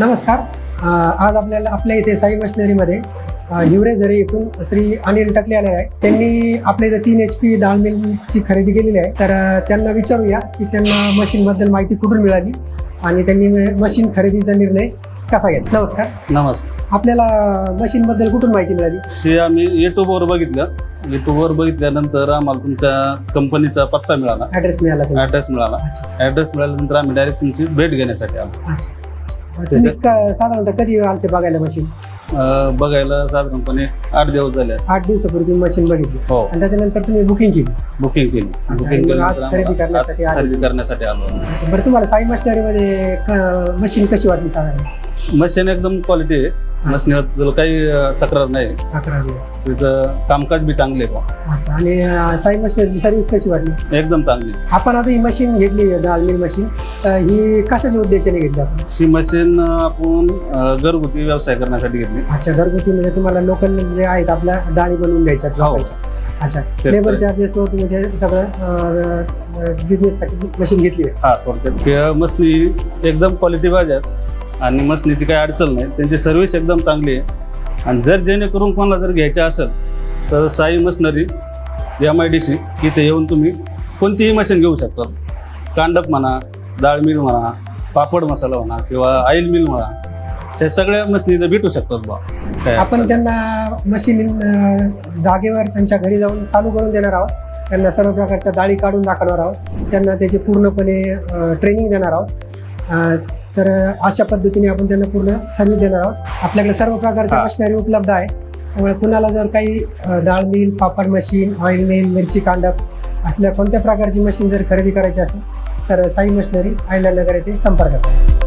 नमस्कार. आज आपल्याला आपल्या इथे साई मशिनरीमध्ये हिवरे झरे येथून श्री अनिल टकले आलेले आहे त्यांनी आपल्या इथे तीन एच पी डाळ मिलची खरेदी केलेली आहे. तर त्यांना विचारूया की त्यांना मशीनबद्दल माहिती कुठून मिळाली आणि त्यांनी मशीन खरेदीचा निर्णय कसा घेतला? नमस्कार. नमस्कार. आपल्याला मशीनबद्दल कुठून माहिती मिळाली? हे आम्ही युट्यूबवर बघितलं. युट्यूबवर बघितल्यानंतर आम्हाला तुमच्या कंपनीचा पत्ता मिळाला. ॲड्रेस मिळाला ॲड्रेस मिळाला. ॲड्रेस मिळाल्यानंतर आम्ही डायरेक्ट तुमची भेट घेण्यासाठी आलो. तुम्ही का- साधारणतः कधी आलते बघायला मशीन अं, बघायला साधारणपणे आठ दिवस झाले असतील. आठ दिवसापूर्वी तुम्ही मशीन बघितली. हो. आणि त्याच्यानंतर तुम्ही बुकिंग केली. बुकिंग केली. आणि बुकिंग मग आज खरेदी करण्यासाठी आले. खरेदी करण्यासाठी आलो. अच्छा बरं तुम्हाला साई मशिनरीमध्ये मशीन कशी वाटली साधारण? मशीन एकदम क्वालिटी आहे. मशीनबद्दल काही अं, तक्रार नाही. अकरा तिथं कामकाज बी चांगले आहे. अच्छा आणि अं, साई मशिनरीची सर्व्हिस कशी वाटली? एकदम चांगली आपण आता ही मशीन घेतली डाळ मिल मशीन ही कशाच्या उद्देशाने घेतली आपण? ही मशीन आपण अं, घरगुती व्यवसाय करण्यासाठी घेतली. अच्छा घरगुती म्हणजे तुम्हाला लोकल जे आहेत आपल्या डाळी बनवून द्यायच्या हो. लोकांच्या. अच्छा लेबर आहे. चार्जेसवर तुम्ही ते सगळं बिझनेससाठी मशीन घेतली आहे. हा थोडक्यात. एकदम क्वालिटी आहेत आणि मशनीची काही अडचण नाही. त्यांची सर्व्हिस एकदम चांगली आहे. आणि जर जेणेकरून कोणाला जर घ्यायचं असेल तर Sai machinery M I D C इथे येऊन तुम्ही कोणतीही मशीन घेऊ शकता. कांडप म्हणा डाळ मिल म्हणा पापड मसाला म्हणा किंवा ऑइल मिल म्हणा त्या सगळ्या मशनी इथं भेटू शकतात बा काय आपण त्यांना मशीन जागेवर त्यांच्या घरी जाऊन चालू करून देणार आहोत. त्यांना सर्व प्रकारच्या डाळी काढून दाखवणार आहोत. त्यांना त्याचे पूर्णपणे ट्रेनिंग देणार आहोत. तर अशा पद्धतीने आपण त्यांना पूर्ण सर्व्हिस देणार आहोत. आपल्याकडे सर्व प्रकारच्या. मशिनरी उपलब्ध आहे. त्यामुळे कुणाला जर काही डाळ mill papad machine oil mill मिरची कांडप असल्या कोणत्या प्रकारची मशीन जर खरेदी करायची असेल तर साई मशिनरी आयला नगर येथे संपर्क करा.